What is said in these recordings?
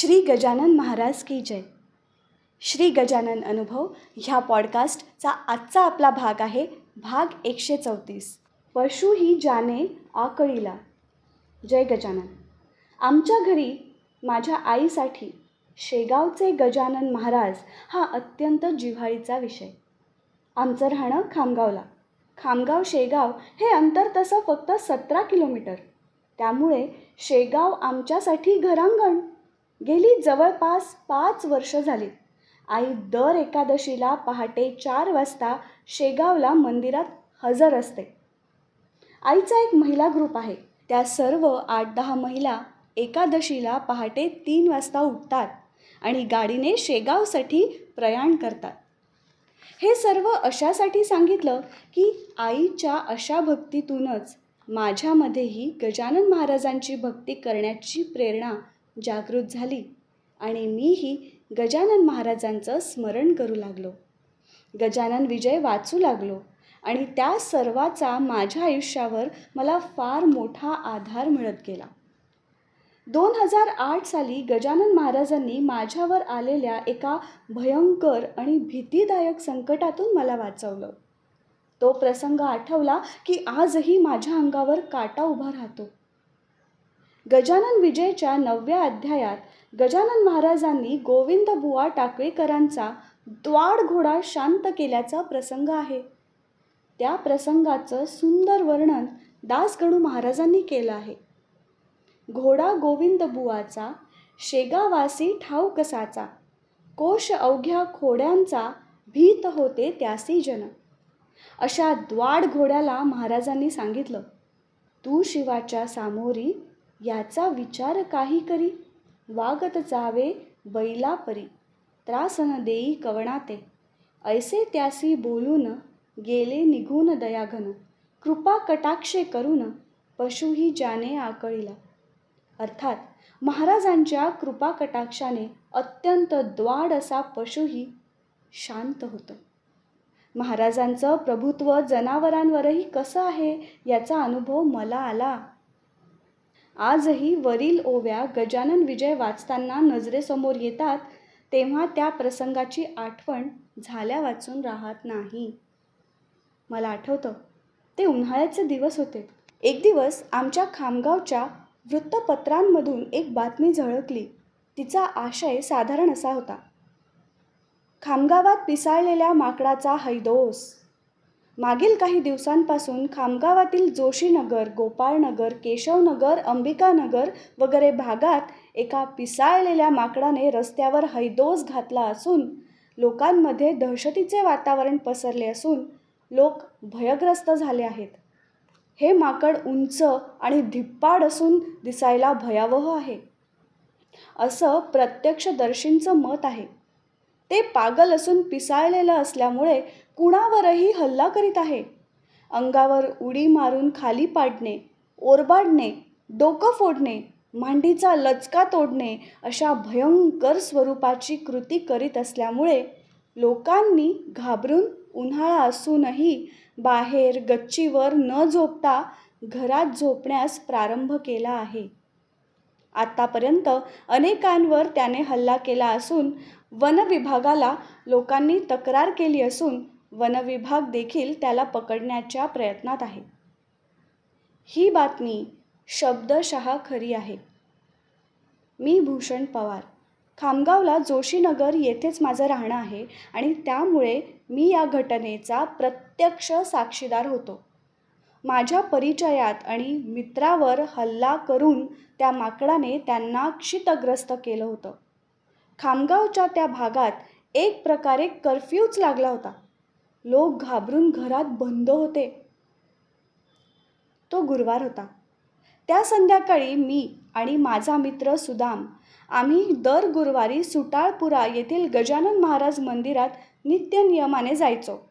श्री गजानन महाराज की जय. श्री गजानन अनुभव ह्या पॉडकास्टचा आजचा आपला भाग आहे भाग एकशे चौतीस. पशु ही जाने आकळीला. जय गजानन. आमच्या घरी माझ्या आईसाठी शेगावचे गजानन महाराज हा अत्यंत जिव्हाळीचा विषय. आमचं राहणं खामगावला. खामगाव शेगाव हे अंतर तसं फक्त सतरा किलोमीटर. त्यामुळे शेगाव आमच्यासाठी घरांगण. गेली जवळपास पाच वर्ष झाली. आई दर एकादशीला पहाटे चार वाजता शेगावला मंदिरात हजर असते. आईचा एक महिला ग्रुप आहे. त्या सर्व आठ दहा महिला एकादशीला पहाटे तीन वाजता उठतात आणि गाडीने शेगावसाठी प्रयाण करतात. हे सर्व अशासाठी सांगितलं की आईच्या अशा भक्तीतूनच माझ्यामध्येही गजानन महाराजांची भक्ती करण्याची प्रेरणा जागृत झाली आणि मीही गजानन महाराजांचं स्मरण करू लागलो. गजानन विजय वाचू लागलो आणि त्या सर्वाचा माझ्या आयुष्यावर मला फार मोठा आधार मिळत गेला. दोन हजार आठ साली गजानन महाराजांनी माझ्यावर आलेल्या एका भयंकर आणि भीतीदायक संकटातून मला वाचवलं. तो प्रसंग आठवला की आजही माझ्या अंगावर काटा उभा राहतो. गजानन विजयच्या नवव्या अध्यायात गजानन महाराजांनी गोविंद बुवा टाकळेकरांचा द्वाड घोडा शांत केल्याचा प्रसंग आहे. त्या प्रसंगाचं सुंदर वर्णन दासगणू महाराजांनी केलं आहे. घोडा गोविंद बुवाचा शेगावासी ठाव कसाचा कोश अवघ्या खोड्यांचा भीत होते त्यासी जन. अशा द्वाड घोड्याला महाराजांनी सांगितलं तू शिवाच्या सामोरी याचा विचार काही करी. वागत जावे बैलापरी. त्रासन देई कवणाते. ऐसे त्यासी बोलून गेले निघून दयाघन. कृपा कटाक्षे करून पशुही जाने आकळीला. अर्थात महाराजांच्या कृपा कटाक्षाने अत्यंत द्वाड असा पशुही शांत होतो. महाराजांचं प्रभुत्व जनावरांवरही कसं आहे याचा अनुभव मला आला. आजही वरील ओव्या गजानन विजय वाचताना नजरेसमोर येतात तेव्हा त्या प्रसंगाची आठवण झाल्या वाचून राहत नाही. मला आठवतं ते उन्हाळ्याचे दिवस होते. एक दिवस आमच्या खामगावच्या वृत्तपत्रांमधून एक बातमी झळकली. तिचा आशय साधारण असा होता. खामगावात पिसाळलेल्या माकडाचा हैदोस मागील काही दिवसांपासून खामगावातील जोशीनगर गोपाळनगर केशवनगर अंबिकानगर वगैरे भागात एका पिसाळलेल्या माकडाने रस्त्यावर हैदोस घातला असून लोकांमध्ये दहशतीचे वातावरण पसरले असून लोक भयग्रस्त झाले आहेत. हे माकड उंच आणि धिप्पाड असून दिसायला भयावह आहे. असं प्रत्यक्षदर्शींचं मत आहे. ते पागल असून पिसाळलेलं असल्यामुळे कुणावरही हल्ला करीत आहे? अंगावर उडी मारून खाली पाडणे ओरबाडणे डोकं फोडणे मांडीचा लचका तोडणे अशा भयंकर स्वरूपाची कृती करीत असल्यामुळे लोकांनी घाबरून उन्हाळा असूनही बाहेर गच्चीवर न झोपता घरात झोपण्यास प्रारंभ केला आहे. आत्तापर्यंत अनेकांवर त्याने हल्ला केला असून वनविभागाला लोकांनी तक्रार केली असून वनविभाग देखील त्याला पकडण्याच्या प्रयत्नात आहे. ही बातमी शब्दशः खरी आहे. मी भूषण पवार. खामगावला जोशीनगर येथेच माझं राहणं आहे आणि त्यामुळे मी या घटनेचा प्रत्यक्ष साक्षीदार होतो. माझ्या परिचयात आणि मित्रावर हल्ला करून त्या माकडाने त्यांना क्षितग्रस्त केलं होतं. खामगावच्या त्या भागात एक प्रकारे कर्फ्यूच लागला होता. लोक घाबरून घरात बंद होते. तो गुरुवार होता. त्या संध्याकाळी मी आणि माझा मित्र सुदाम आम्ही दर गुरुवारी सुटाळपुरा येथील गजानन महाराज मंदिरात नित्य नियमाने जायचो.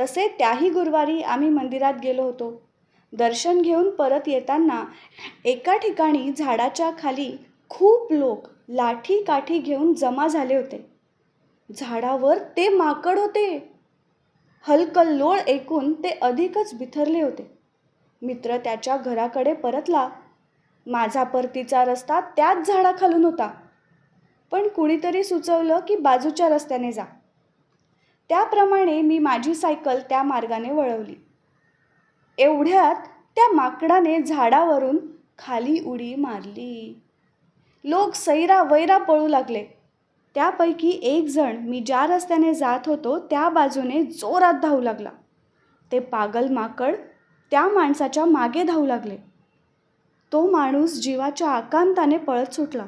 तसे त्याही गुरुवारी आम्ही मंदिरात गेलो होतो. दर्शन घेऊन परत येताना एका ठिकाणी झाडाच्या खाली खूप लोक लाठी काठी घेऊन जमा झाले होते. झाडावर ते माकड होते. हलकल्लोळ ऐकून ते अधिकच बिथरले होते. मित्र त्याच्या घराकडे परतला. माझा परतीचा रस्ता त्याच झाडाखालून होता. पण कुणीतरी सुचवलं की बाजूच्या रस्त्याने जा. त्याप्रमाणे मी माझी सायकल त्या मार्गाने वळवली. एवढ्यात त्या माकडाने झाडावरून खाली उडी मारली. लोक सैरा वैरा पळू लागले. त्यापैकी एक जण मी ज्या रस्त्याने जात होतो त्या बाजूने जोरात धावू लागला. ते पागल माकड त्या माणसाच्या मागे धावू लागले. तो माणूस जीवाच्या आकांताने पळत सुटला.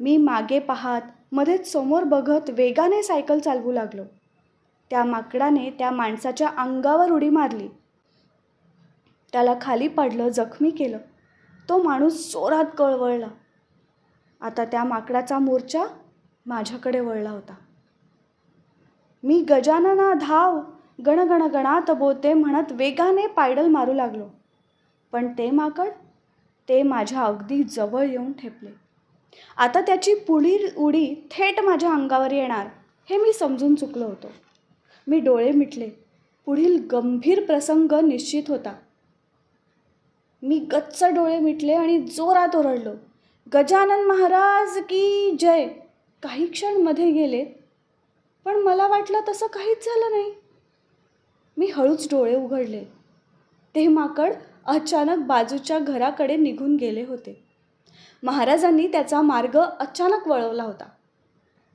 मी मागे पाहत मध्येच समोर बघत वेगाने सायकल चालवू लागलो. त्या माकडाने त्या माणसाच्या अंगावर उडी मारली. त्याला खाली पडलं जखमी केलं. तो माणूस जोरात कळवळला. आता त्या माकडाचा मोर्चा माझ्याकडे वळला होता. मी गजानना धाव गणगण गणात बोते म्हणत वेगाने पायडल मारू लागलो. पण ते माकड ते माझ्या अगदी जवळ येऊन ठेपले. आता त्याची पुढील उडी थेट माझ्या अंगावर येणार हे मी समजून चुकलो होतो. मी डोळे मिटले. पुढील गंभीर प्रसंग निश्चित होता. मी गच्च डोळे मिटले आणि जोरात ओरडलो. गजानन महाराज की जय! काही क्षणमध्ये गेलेत पण मला वाटलं तसं काहीच झालं नाही. मी हळूच डोळे उघडले. ते माकड अचानक बाजूच्या घराकडे निघून गेले होते. महाराजांनी त्याचा मार्ग अचानक वळवला होता.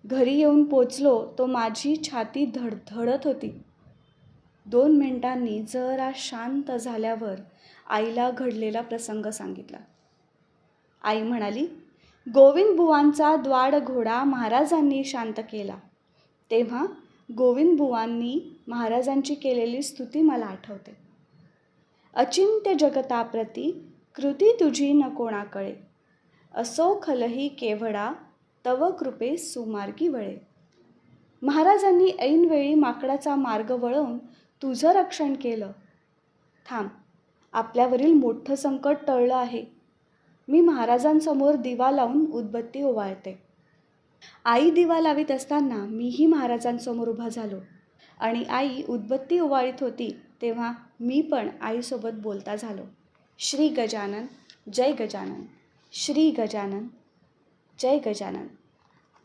घरी येऊन पोचलो तो माझी छाती धडधडत होती. दोन मिनिटांनी जरा शांत झाल्यावर आईला घडलेला प्रसंग सांगितला. आई म्हणाली गोविंद बुवांचा महाराजांनी शांत केला. तेव्हा गोविंद बुवांनी महाराजांची केलेली स्तुती मला आठवते. अचिंत्य जगताप्रती कृती तुझी न कोणाकळे असो खलही केवडा तव कृपे सुमार्गी वळे. महाराजांनी ऐनवेळी माकडाचा मार्ग वळवून तुझं रक्षण केलं. थांब आपल्यावरील मोठं संकट टळलं आहे. मी महाराजांसमोर दिवा लावून उदबत्ती ओवाळते. आई दिवा लावित असताना मीही महाराजांसमोर उभा झालो. आणि आई उदबत्ती ओवाळीत होती तेव्हा मी पण आईसोबत बोलता झालो. श्री गजानन जय गजानन श्री गजानन जय गजानन.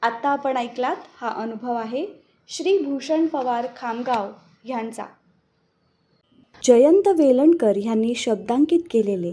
आत्ता आपण ऐकलात हा अनुभव आहे श्री भूषण पवार खामगाव ह्यांचा जयंत वेलणकर ह्यांनी शब्दांकित केलेले